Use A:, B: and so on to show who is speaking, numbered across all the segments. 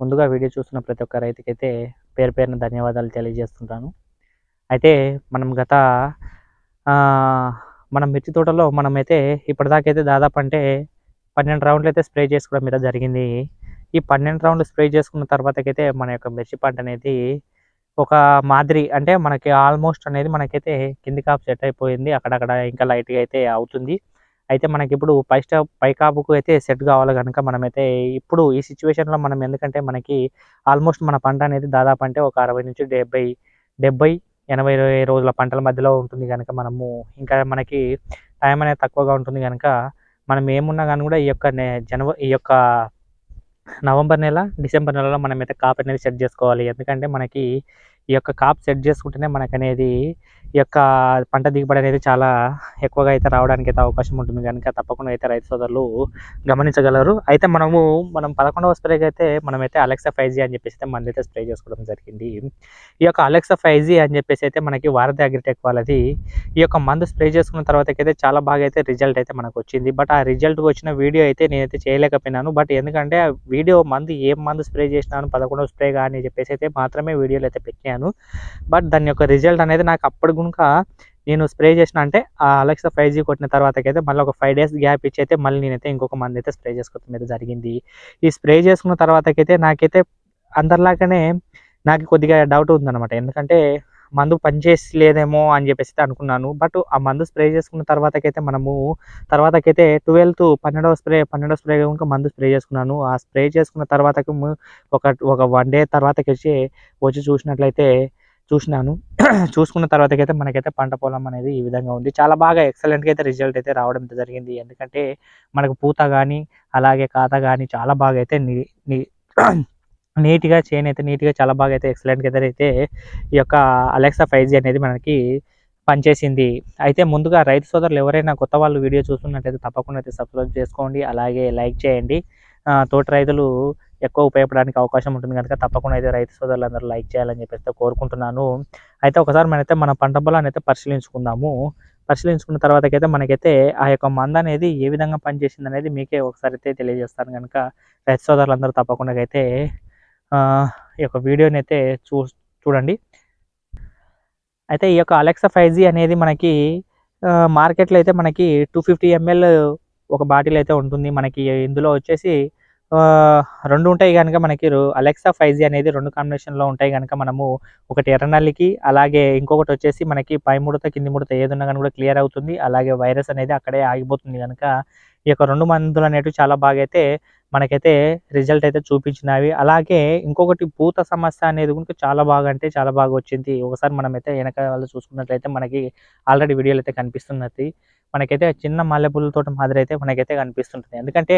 A: ముందుగా వీడియో చూస్తున్న ప్రతి ఒక్క రైతుకైతే పేరు పేరున ధన్యవాదాలు తెలియజేస్తుంటాను. అయితే మనం గత మనం మన మిర్చి తోటలో మనమైతే ఇప్పటిదాకైతే దాదాపు అంటే పన్నెండు రౌండ్లు అయితే స్ప్రే చేసుకోవడం మీద జరిగింది. ఈ పన్నెండు రౌండ్లు స్ప్రే చేసుకున్న తర్వాతకైతే మన యొక్క మిర్చి పంట అనేది ఒక మాదిరి అంటే మనకి ఆల్మోస్ట్ అనేది మనకైతే కింది కాపు సెట్ అయిపోయింది. అక్కడక్కడ ఇంకా లైట్గా అయితే అవుతుంది. అయితే మనకి ఇప్పుడు పై స్టాప్ పై కాపుకు అయితే సెట్ కావాలి కనుక మనమైతే ఇప్పుడు ఈ సిచ్యువేషన్లో మనం ఎందుకంటే మనకి ఆల్మోస్ట్ మన పంట అనేది దాదాపు అంటే ఒక అరవై నుంచి డెబ్బై డెబ్బై ఎనభై రోజుల పంటల మధ్యలో ఉంటుంది కనుక మనము ఇంకా మనకి టైం అనేది తక్కువగా ఉంటుంది కనుక మనం ఏమున్నా కానీ కూడా ఈ యొక్క జనవరి ఈ యొక్క నవంబర్ నెల డిసెంబర్ నెలలో మనమైతే కాపు అనేది సెట్ చేసుకోవాలి. ఎందుకంటే మనకి ఈ యొక్క కాప్ సెట్ చేసుకుంటేనే మనకు అనేది ఈ యొక్క పంట దిగుబడి అనేది చాలా ఎక్కువగా అయితే రావడానికి అయితే అవకాశం ఉంటుంది. కనుక తప్పకుండా అయితే రైతు సోదరులు గమనించగలరు. అయితే మనము మనం పదకొండవ స్ప్రేకి అయితే మనమైతే అలెక్సా ఫైవ్ జీ అని చెప్పేసి అయితే మనదైతే స్ప్రే చేసుకోవడం జరిగింది. ఈ యొక్క అలెక్సా ఫైవ్ జీ అని చెప్పేసి అయితే మనకి వారధి అగ్రిటెక్ వాళ్ళది ఈ యొక్క మందు స్ప్రే చేసుకున్న తర్వాత అయితే చాలా బాగా అయితే రిజల్ట్ అయితే మనకు వచ్చింది. బట్ ఆ రిజల్ట్ వచ్చిన వీడియో అయితే నేనైతే చేయలేకపోయినాను. బట్ ఎందుకంటే ఆ వీడియో మందు ఏం మందు స్ప్రే చేసినాను పదకొండవ స్ప్రే కానీ చెప్పేసి అయితే మాత్రమే వీడియోలు అయితే పెట్టాను బట్ దాని యొక్క రిజల్ట్ అనేది నాకు అప్పుడు కనుక నేను స్ప్రే చేసిన అంటే ఆ అలెక్సా ఫైవ్ జీ కొట్టిన తర్వాతకైతే మళ్ళీ ఒక ఫైవ్ డేస్ గ్యాప్ ఇచ్చి అయితే మళ్ళీ నేనైతే ఇంకొక మంది అయితే స్ప్రే చేసుకోవడం మీద జరిగింది. ఈ స్ప్రే చేసుకున్న తర్వాతకైతే నాకైతే అందరిలాగానే నాకు కొద్దిగా డౌట్ ఉందన్నమాట. ఎందుకంటే మందు పనిచేసలేదేమో అని చెప్పేసి అనుకున్నాను. బట్ ఆ మందు స్ప్రే చేసుకున్న తర్వాతకైతే మనము తర్వాతకైతే ట్వెల్త్ పన్నెండవ స్ప్రే పన్నెండవ స్ప్రే కనుక మందు స్ప్రే చేసుకున్నాను. ఆ స్ప్రే చేసుకున్న తర్వాతకి ఒక ఒక వన్ డే తర్వాతకి వచ్చి వచ్చి చూసినట్లయితే చూసినాను. చూసుకున్న తర్వాతకైతే మనకైతే పంట పొలం అనేది ఈ విధంగా ఉంది. చాలా బాగా ఎక్సలెంట్గా అయితే రిజల్ట్ అయితే రావడం జరిగింది. ఎందుకంటే మనకు పూత కానీ అలాగే కాత కానీ చాలా బాగా అయితే నీ నీట్గా చేయని అయితే నీట్గా చాలా బాగా అయితే ఎక్సలెంట్గా అయితే అయితే ఈ యొక్క అలెక్సా ఫైవ్ జీ అనేది మనకి పనిచేసింది. అయితే ముందుగా రైతు సోదరులు ఎవరైనా కొత్త వాళ్ళు వీడియో చూస్తున్నట్లయితే తప్పకుండా అయితే సబ్స్క్రైబ్ చేసుకోండి. అలాగే లైక్ చేయండి. తోటి రైతులు ఎక్కువ ఉపయోగపడడానికి అవకాశం ఉంటుంది కనుక తప్పకుండా అయితే రైతు సోదరులందరూ లైక్ చేయాలని చెప్పేసి కోరుకుంటున్నాను. అయితే ఒకసారి మనైతే మన పంట పొలాన్ని అయితే పరిశీలించుకుందాము. పరిశీలించుకున్న తర్వాతకైతే మనకైతే ఆ యొక్క మంద అనేది ఏ విధంగా పనిచేసింది అనేది మీకే ఒకసారి అయితే తెలియజేస్తాను కనుక రైతు సోదరులందరూ తప్పకుండా అయితే ఈ యొక్క వీడియోని అయితే చూ చూడండి. అయితే ఈ యొక్క అలెక్సా ఫైవ్ అనేది మనకి మార్కెట్లో అయితే మనకి టూ ఫిఫ్టీ ఎంఎల్ ఒక బాటిల్ అయితే ఉంటుంది. మనకి ఇందులో వచ్చేసి ఆ, రెండు ఉంటాయి కనుక మనకి అలెక్సా ఫైవ్ అనేది రెండు కాంబినేషన్లో ఉంటాయి కనుక మనము ఒకటి ఎర్రనల్లికి అలాగే ఇంకొకటి వచ్చేసి మనకి పై ముడత కింది ముడత ఏదున్నా కానీ కూడా క్లియర్ అవుతుంది. అలాగే వైరస్ అనేది అక్కడే ఆగిపోతుంది కనుక ఈ యొక్క రెండు మందులు అనేటివి చాలా బాగా అయితే మనకైతే రిజల్ట్ అయితే చూపించినవి. అలాగే ఇంకొకటి పూత సమస్య అనేది కూడా చాలా బాగా అంటే చాలా బాగా వచ్చింది. ఒకసారి మనమైతే వెనక వాళ్ళు చూసుకున్నట్లయితే మనకి ఆల్రెడీ వీడియోలు అయితే కనిపిస్తున్నది. మనకైతే చిన్న మల్లెపూల తోట మాదిరి అయితే మనకైతే కనిపిస్తుంటుంది. ఎందుకంటే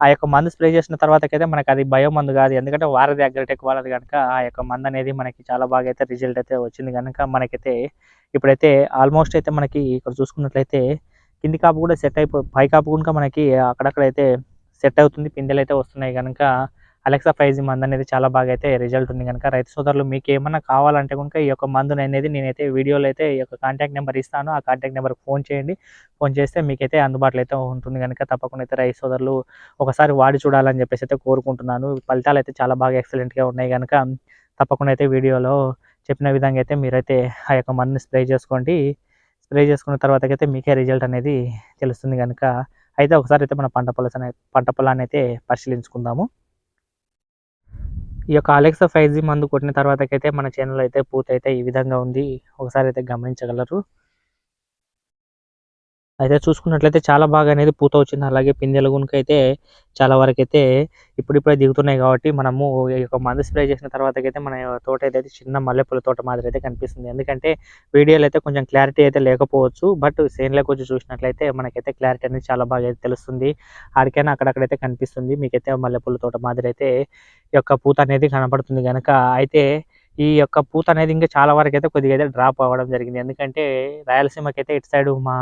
A: ఆ యొక్క మందు స్ప్రే చేసిన తర్వాతకైతే మనకి అది భయం మందు కాదు. ఎందుకంటే వారధి అగ్రటెక్ వాళ్ళది కనుక ఆ యొక్క మందు అనేది మనకి చాలా బాగా అయితే రిజల్ట్ అయితే వచ్చింది. కనుక మనకైతే ఇప్పుడైతే ఆల్మోస్ట్ అయితే మనకి ఇక్కడ చూసుకున్నట్లయితే కింది కాపు కూడా సెట్ అయిపో పై కాపు కనుక మనకి అక్కడక్కడైతే సెట్ అవుతుంది పిందెలు అయితే వస్తున్నాయి కనుక అలెక్సా ప్రైజ్ మందు అనేది చాలా బాగా అయితే రిజల్ట్ ఉంది కనుక రైతు సోదరులు మీకు ఏమన్నా కావాలంటే కనుక ఈ యొక్క మందుని అనేది నేనైతే వీడియోలో అయితే ఈ యొక్క కాంటాక్ట్ నెంబర్ ఇస్తాను ఆ కాంటాక్ట్ నెంబర్కి ఫోన్ చేయండి. ఫోన్ చేస్తే మీకైతే అందుబాటులో అయితే ఉంటుంది కనుక తప్పకుండా అయితే రైతు సోదరులు ఒకసారి వాడి చూడాలని చెప్పేసి అయితే కోరుకుంటున్నాను. ఫలితాలు అయితే చాలా బాగా ఎక్సలెంట్గా ఉన్నాయి కనుక తప్పకుండా అయితే వీడియోలో చెప్పిన విధంగా అయితే మీరైతే ఆ యొక్క మందుని స్ప్రే చేసుకోండి. స్ప్రే చేసుకున్న తర్వాత అయితే మీకే రిజల్ట్ అనేది తెలుస్తుంది కనుక అయితే ఒకసారి అయితే మన పంట పొలాన్ని పంట పొలాన్ని అయితే పరిశీలించుకుందాము. ఈ యొక్క అలెక్సా ఫైవ్ జీ మందు కొట్టిన తర్వాతకైతే మన ఛానల్ అయితే పూర్తి అయితే ఈ విధంగా ఉంది. ఒకసారి అయితే గమనించగలరు. అయితే చూసుకున్నట్లయితే చాలా బాగా అనేది పూత వచ్చింది. అలాగే పిందెల గునుక చాలా వరకు అయితే ఇప్పుడిప్పుడే దిగుతున్నాయి కాబట్టి మనము ఈ యొక్క మందు స్ప్రే చేసిన తర్వాతకైతే మన తోట అయితే చిన్న మల్లెపూల తోట మాదిరి అయితే కనిపిస్తుంది. ఎందుకంటే వీడియోలో అయితే కొంచెం క్లారిటీ అయితే లేకపోవచ్చు. బట్ సేన్లోకి వచ్చి చూసినట్లయితే మనకైతే క్లారిటీ అనేది చాలా బాగా అయితే తెలుస్తుంది. ఆడికైనా అక్కడక్కడైతే కనిపిస్తుంది. మీకైతే మల్లెపూల తోట మాదిరి అయితే ఈ యొక్క పూత అనేది కనపడుతుంది కనుక అయితే ఈ యొక్క పూత అనేది ఇంకా చాలా వరకు అయితే కొద్దిగా అయితే డ్రాప్ అవ్వడం జరిగింది. ఎందుకంటే రాయలసీమకి అయితే ఇటు సైడ్ మా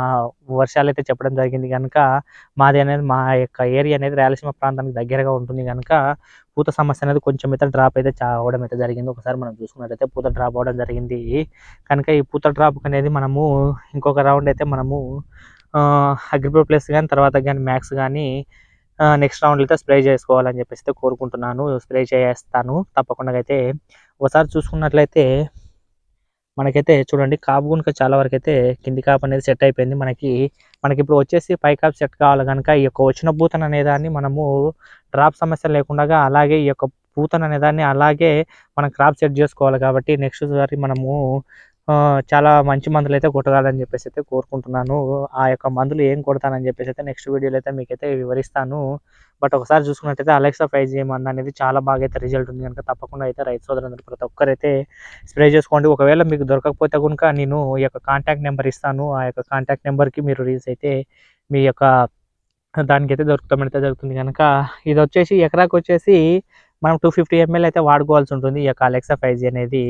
A: వర్షాలు అయితే చెప్పడం జరిగింది కనుక మాది అనేది మా యొక్క ఏరియా అనేది రాయలసీమ ప్రాంతానికి దగ్గరగా ఉంటుంది కనుక పూత సమస్య అనేది కొంచెం అయితే డ్రాప్ అయితే చా- అవ్వడం అయితే జరిగింది. ఒకసారి మనం చూసుకున్నట్లయితే పూత డ్రాప్ అవ్వడం జరిగింది. కనుక ఈ పూత డ్రాప్ అనేది మనము ఇంకొక రౌండ్ అయితే మనము అగ్రిపో ప్లస్ కానీ తర్వాత కానీ మ్యాక్స్ కానీ నెక్స్ట్ రౌండ్లో అయితే స్ప్రే చేసుకోవాలని చెప్పేసి అయితే కోరుకుంటున్నాను. స్ప్రే చేస్తాను. తప్పకుండా అయితే ఒకసారి చూసుకున్నట్లయితే మనకైతే చూడండి కాపు గునుక చాలా వరకు అయితే కింది కాపు అనేది సెట్ అయిపోయింది. మనకి మనకి ఇప్పుడు వచ్చేసి పై కాపు సెట్ కావాలి కనుక ఈ యొక్క వచ్చిన పూతన అనే దాన్ని మనము డ్రాప్ సమస్య లేకుండా అలాగే ఈ యొక్క పూతన అనే దాన్ని అలాగే మనం క్రాప్ సెట్ చేసుకోవాలి కాబట్టి నెక్స్ట్ సారి మనము చాలా మంచి మందులు అయితే కొట్టగాలని చెప్పేసి అయితే కోరుకుంటున్నాను. ఆ యొక్క మందులు ఏం కొడతానని చెప్పేసి అయితే నెక్స్ట్ వీడియోలో అయితే మీకైతే వివరిస్తాను. బట్ ఒకసారి చూసుకున్నట్టయితే అలెక్సా ఫైవ్ జీ మందు అనేది చాలా బాగా అయితే రిజల్ట్ ఉంది. కనుక తప్పకుండా అయితే రైతు సోదరులందరూ ప్రతి ఒక్కరైతే స్ప్రే చేసుకోండి. ఒకవేళ మీకు దొరకకపోతే కనుక నేను ఈ యొక్క కాంటాక్ట్ నెంబర్ ఇస్తాను. ఆ యొక్క కాంటాక్ట్ నెంబర్కి మీరు రీల్స్ అయితే మీ యొక్క దానికైతే దొరుకుతామంటే జరుగుతుంది. కనుక ఇది వచ్చేసి ఎకరాకు వచ్చేసి మనం టూ ఫిఫ్టీ ఎంఎల్ అయితే వాడుకోవాల్సి ఉంటుంది ఈ యొక్క అలెక్సా ఫైవ్ జీ అనేది.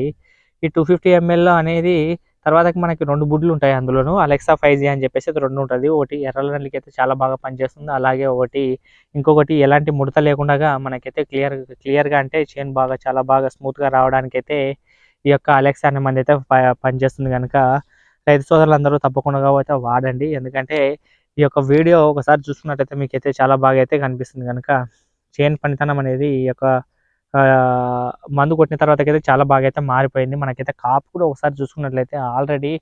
A: ఈ టూ ఫిఫ్టీ ఎంఎల్ అనేది తర్వాత మనకి రెండు బుడ్లు ఉంటాయి అందులోను. అలెక్సా ఫైవ్ జీ అని చెప్పేసి రెండు ఉంటుంది. ఒకటి ఎర్రలకి అయితే చాలా బాగా పనిచేస్తుంది. అలాగే ఒకటి ఇంకొకటి ఎలాంటి ముడత లేకుండా మనకైతే క్లియర్ క్లియర్గా అంటే చైన్ బాగా చాలా బాగా స్మూత్గా రావడానికి అయితే ఈ యొక్క అలెక్సా అనే మంది అయితే ప- పనిచేస్తుంది కనుక రైతు సోదరులందరూ తప్పకుండా అయితే వాడండి. ఎందుకంటే ఈ యొక్క వీడియో ఒకసారి చూసుకున్నట్టయితే మీకైతే చాలా బాగా అయితే కనిపిస్తుంది కనుక చైన్ పనితనం అనేది ఈ యొక్క మందు కొట్టిన తర్వాత అయితే చాలా బాగా అయితే మారిపోయింది. మనకైతే కాపు కూడా ఒకసారి చూసుకున్నట్లయితే ఆల్రెడీ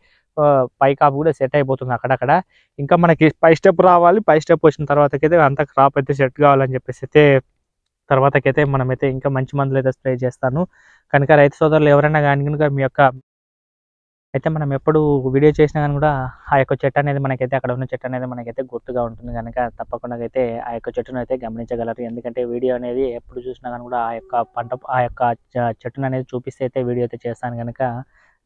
A: పై కాపు కూడా సెట్ అయిపోతుంది అక్కడక్కడ. ఇంకా మనకి పై స్టెప్ రావాలి. పై స్టెప్ వచ్చిన తర్వాతకైతే అంత క్రాప్ అయితే సెట్ కావాలని చెప్పేసి అయితే తర్వాతకైతే మనమైతే ఇంకా మంచి మందులు అయితే స్ప్రే చేస్తాను. కనుక రైతు సోదరులు ఎవరైనా కానీ కనుక మీ యొక్క అయితే మనం ఎప్పుడు వీడియో చేసినా కానీ కూడా ఆ యొక్క చెట్టు అనేది మనకైతే అక్కడ ఉన్న చెట్టు అనేది మనకైతే గుర్తుగా ఉంటుంది కనుక తప్పకుండా అయితే ఆ యొక్క చెట్టును అయితే గమనించగలరు. ఎందుకంటే వీడియో అనేది ఎప్పుడు చూసినా కానీ కూడా ఆ యొక్క పంట ఆ యొక్క చెట్టును అనేది చూపిస్తే అయితే వీడియో అయితే చేస్తాను కనుక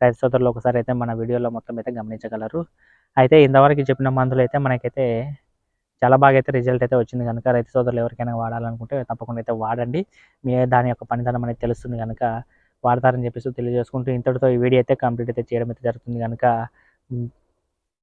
A: రైతు సోదరులు ఒకసారి అయితే మన వీడియోలో మొత్తం అయితే గమనించగలరు. అయితే ఇంతవరకు చెప్పిన మందులు అయితే మనకైతే చాలా బాగా అయితే రిజల్ట్ అయితే వచ్చింది కనుక రైతు సోదరులు ఎవరికైనా వాడాలనుకుంటే తప్పకుండా అయితే వాడండి. మీ దాని యొక్క పనితనం అనేది తెలుస్తుంది కనుక వాడతారని చెప్పేసి తెలియజేసుకుంటూ ఇంతటితో ఈ వీడియో అయితే కంప్లీట్ అయితే చేయడం అయితే జరుగుతుంది కనుక